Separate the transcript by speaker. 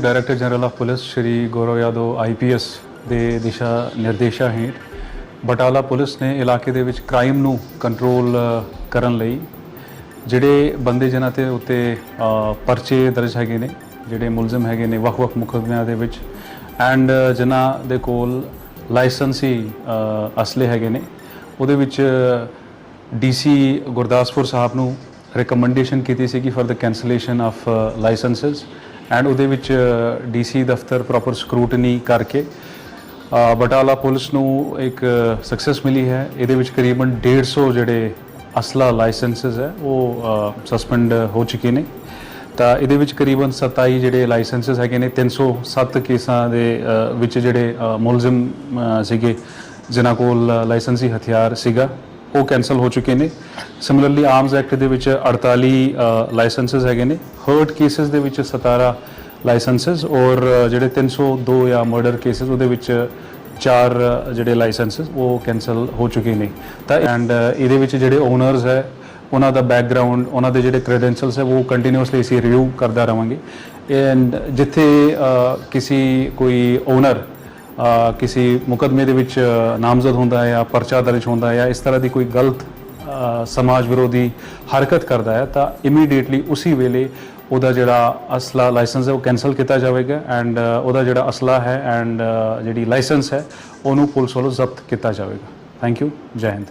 Speaker 1: from Director General of Police, Shri Gaurav Yadav IPS ਦੇ ਦਿਸ਼ਾ ਨਿਰਦੇਸ਼ਾਂ ਹੇਠ, ਬਟਾਲਾ ਪੁਲਿਸ ਨੇ ਇਲਾਕੇ ਦੇ ਵਿੱਚ ਕ੍ਰਾਈਮ ਨੂੰ ਕੰਟਰੋਲ ਕਰਨ ਲਈ ਜਿਹੜੇ ਬੰਦੇ ਜਿਨ੍ਹਾਂ ਤੇ ਉੱਤੇ ਪਰਚੇ ਦਰਜ ਹੈਗੇ ਨੇ, ਜਿਹੜੇ ਮੁਲਜ਼ਮ ਹੈਗੇ ਨੇ, ਵੱਖ-ਵੱਖ ਮੁਕਦਮਿਆਂ ਦੇ ਵਿੱਚ ਐਂਡ ਜਿਨ੍ਹਾਂ ਦੇ ਕੋਲ ਲਾਇਸੈਂਸੀ ਅਸਲੇ ਹੈਗੇ ਨੇ, ਉਹਦੇ ਵਿੱਚ ਡੀਸੀ ਗੁਰਦਾਸਪੁਰ ਸਾਹਿਬ ਨੂੰ ਰეკਮੈਂਡੇਸ਼ਨ ਕੀਤੀ ਸੀ ਕਿ for the cancellation of licenses and ਉਹਦੇ ਵਿੱਚ ਡੀਸੀ ਦਫ਼ਤਰ ਪ੍ਰੋਪਰ ਸਕਰੂਟਨੀ ਕਰਕੇ ਬਟਾਲਾ ਪੁਲਿਸ ਨੂੰ ਇੱਕ ਸਕਸੈਸ ਮਿਲੀ ਹੈ। ਇਹਦੇ ਵਿੱਚ ਕਰੀਬਨ 150 ਜਿਹੜੇ ਅਸਲਾ ਲਾਇਸੈਂਸਸ ਹੈ, ਉਹ ਸਸਪੈਂਡ ਹੋ ਚੁੱਕੇ ਨੇ। ਤਾਂ ਇਹਦੇ ਵਿੱਚ ਕਰੀਬਨ 27 ਜਿਹੜੇ ਲਾਇਸੈਂਸਸ ਹੈਗੇ ਨੇ 307 ਕੇਸਾਂ ਦੇ ਵਿੱਚ ਜਿਹੜੇ ਮੁਲਜ਼ਮ ਸੀਗੇ, ਜਿਨ੍ਹਾਂ ਕੋਲ ਲਾਇਸੈਂਸੀ ਹਥਿਆਰ ਸੀਗਾ। ਉਹ ਕੈਨਸਲ ਹੋ ਚੁੱਕੇ ਨੇ। ਸਿਮਿਲਰਲੀ ਆਰਮਸ ਐਕਟ ਦੇ ਵਿੱਚ 48 ਲਾਇਸੈਂਸਸ ਹੈਗੇ ਨੇ। ਹਰਟ ਕੇਸਸ ਦੇ ਵਿੱਚ 17 ਲਾਇਸੈਂਸਸ ਔਰ ਅ, ਜਿਹੜੇ 302 ਜਾਂ ਮਰਡਰ ਕੇਸਸ ਉਹਦੇ ਵਿੱਚ ਚਾਰ ਜਿਹੜੇ ਲਾਇਸੈਂਸਸ ਉਹ ਕੈਨਸਲ ਹੋ ਚੁੱਕੇ ਨੇ। ਤਾਂ ਐਂਡ ਇਹਦੇ ਵਿੱਚ ਜਿਹੜੇ ਓਨਰਸ ਹੈ ਉਹਨਾਂ ਦਾ ਬੈਕਗ੍ਰਾਉਂਡ ਉਹਨਾਂ ਦੇ ਜਿਹੜੇ ਕ੍ਰੈਡੈਂਸ਼ੀਅਲਸ ਹੈ ਉਹ ਕੰਟੀਨਿਊਸਲੀ ਅਸੀਂ ਰਿਵਿਊ ਕਰਦਾ ਰਵਾਂਗੇ। ਐਂਡ ਜਿੱਥੇ ਕਿਸੇ ਕੋਈ ਓਨਰ ਕਿਸੇ ਮੁਕਦਮੇ ਦੇ ਵਿੱਚ ਨਾਮਜ਼ਦ ਹੁੰਦਾ ਹੈ ਜਾਂ ਪਰਚਾ ਦਰਜ ਹੁੰਦਾ ਹੈ ਜਾਂ ਇਸ ਤਰ੍ਹਾਂ ਦੀ ਕੋਈ ਗਲਤ ਸਮਾਜ ਵਿਰੋਧੀ ਹਰਕਤ ਕਰਦਾ ਹੈ, ਤਾਂ ਇਮੀਡੀਏਟਲੀ ਉਸੇ ਵੇਲੇ ਉਹਦਾ ਜਿਹੜਾ ਅਸਲਾ ਲਾਇਸੈਂਸ ਹੈ ਉਹ ਕੈਨਸਲ ਕੀਤਾ ਜਾਵੇਗਾ ਐਂਡ ਉਹਦਾ ਜਿਹੜਾ ਅਸਲਾ ਹੈ ਐਂਡ ਜਿਹੜੀ ਲਾਇਸੈਂਸ ਹੈ, ਉਹਨੂੰ ਪੁਲਿਸ ਵੱਲੋਂ ਜ਼ਬਤ ਕੀਤਾ ਜਾਵੇਗਾ। ਥੈਂਕ ਯੂ ਜੈ ਹਿੰਦ।